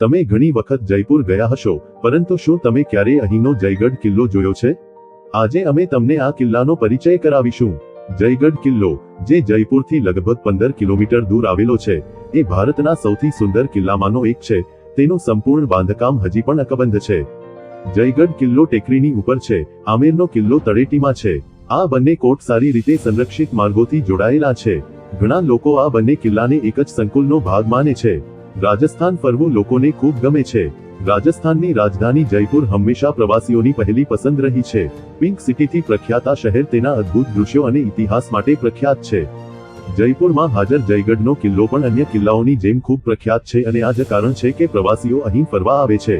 તમે ઘણી વખત જયપુર ગયા હશો, પરંતુ શું તમે ક્યારેય અહીંનો જયગઢ કિલ્લો જોયો છે? આજે અમે તમને આ કિલ્લાનો પરિચય કરાવીશું. જયગઢ કિલ્લો, જે જયપુરથી લગભગ પંદર કિલોમીટર દૂર આવેલો છે, એ ભારતના સૌથી સુંદર કિલ્લામાંનો એક છે, તેનું સંપૂર્ણ બાંધકામ હજી પણ અકબંધ છે. જયગઢ કિલ્લો ટેકરીની ઉપર છે, આમેરનો કિલ્લો તળેટીમાં છે. આ બંને કોટ સારી રીતે સંરક્ષિત માર્ગોથી જોડાયેલા છે. ઘણા લોકો આ બંને કિલ્લાને એક જ સંકુલનો ભાગ માને છે. રાજસ્થાન ફરવું લોકોને ખૂબ ગમે છે. રાજસ્થાનની રાજધાની જયપુર હંમેશા પ્રવાસીઓની પહેલી પસંદ રહી છે. પિંક સિટીથી પ્રખ્યાત શહેર તેના અદ્ભુત દૃશ્યો અને ઇતિહાસ માટે પ્રખ્યાત છે. જયપુરમાં હાજર જયગઢનો કિલ્લો પણ અન્ય કિલ્લાઓની જેમ ખૂબ પ્રખ્યાત છે અને આ જ કારણ છે કે પ્રવાસીઓ અહીં ફરવા આવે છે.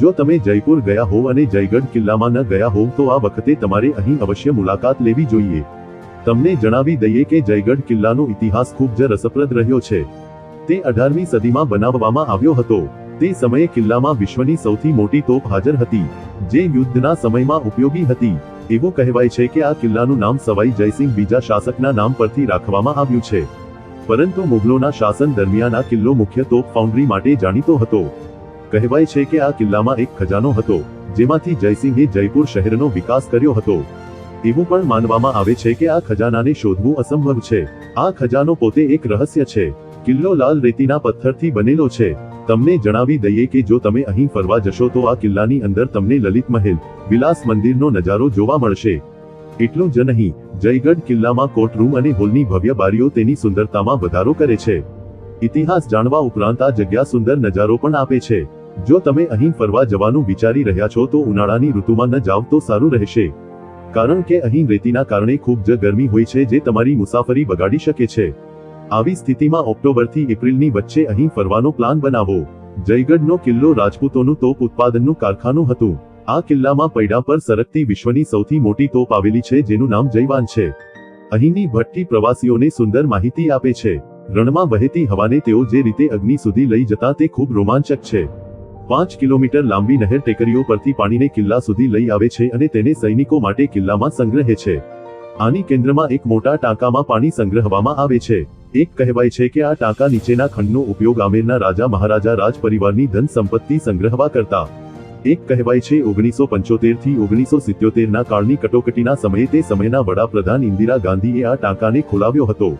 જો તમે જયપુર ગયા હોવ અને જયગઢ કિલ્લામાં ન ગયા હોવ તો આ વખતે તમારે અહીં અવશ્ય મુલાકાત લેવી જોઈએ. તમને જણાવી દઈએ કે જયગઢ કિલ્લાનો ઇતિહાસ ખૂબ જ રસપ્રદ રહ્યો છે. તે અઢારમી સદીમાં બનાવવામાં આવ્યો હતો. તે સમયે કિલ્લામાં વિશ્વની સૌથી મોટી તોપ હાજર હતી, જે યુદ્ધના સમયમાં ઉપયોગી હતી. એવું કહેવાય છે કે આ કિલ્લાનું નામ સવાઈ જયસિંહ બીજા શાસકના નામ પરથી રાખવામાં આવ્યું છે. પરંતુ મુગલોના શાસન દરમિયાન આ કિલ્લો મુખ્ય તોપ ફાઉન્ડ્રી માટે જાણીતો હતો. કહેવાય છે કે આ કિલ્લામાં એક ખજાનો હતો, જેમાંથી જયસિંહે જયપુર શહેરનો વિકાસ કર્યો હતો. એવું પણ માનવામાં આવે છે કે આ ખજાનાને શોધવું અસંભવ છે. આ ખજાનો પોતે એક રહસ્ય છે. કિલ્લો લાલ રેતીના પથ્થરથી બનેલો છે. તમને જણાવી દઈએ કે જો તમે અહીં ફરવા જશો તો આ કિલ્લાની અંદર તમને લલિત મહેલ, વિલાસ મંદિરનો નજારો જોવા મળશે. એટલું જ નહીં, જયગઢ કિલ્લામાં કોર્ટરૂમ અને હોલની ભવ્ય બારીઓ તેની સુંદરતામાં વધારો કરે છે. ઇતિહાસ જાણવા ઉપરાંત આ જગ્યા સુંદર નજારો પણ આપે છે. જો તમે અહીં ફરવા જવાનું વિચારી રહ્યા છો તો ઉનાળાની ઋતુમાં ન જાવ તો સારું રહેશે. કારણ કે અહીં રેતીના કારણે ખૂબ જ ગરમી હોય છે જે તમારી મુસાફરી બગાડી શકે છે. આવી સ્થિતિમાં ઓક્ટોબરથી એપ્રિલની વચ્ચે અહીં ફરવાનો પ્લાન બનાવો. જયગઢનો કિલ્લો રાજપૂતોનું તોપ ઉત્પાદનનું કારખાનું હતું. આ કિલ્લામાં પૈડા પર સરકતી વિશ્વની સૌથી મોટી તોપ આવેલી છે જેનું નામ જયવાન છે. અહીંની ભઠ્ઠી પ્રવાસીઓને સુંદર માહિતી આપે છે. રણમાં વહેતી હવાને તેઓ જે રીતે અગ્નિ સુધી લઈ જતા તે ખૂબ રોમાંચક છે. પાંચ કિલોમીટર લાંબી નહેર ટેકરીઓ પરથી પાણીને કિલ્લા સુધી લઈ આવે છે અને તેને સૈનિકો માટે કિલ્લામાં સંગ્રહે છે. આની કેન્દ્રમાં એક મોટા ટાંકામાં પાણી સંગ્રહવામાં આવે છે. એક કહેવાય છે કે આ ટાંકા નીચેના ખંડનો ઉપયોગ આમેરના રાજા મહારાજા રાજ પરિવારની ધન સંપત્તિ સંગ્રહવા કરતા. એક કહેવાય છે ઓગણીસો પંચોતેરથી ઓગણીસો સિત્યોતેર ના કાળની કટોકટીના સમયે તે સમયના વડાપ્રધાન ઇન્દિરા ગાંધીએ આ ટાંકાને ખોલાવ્યો હતો.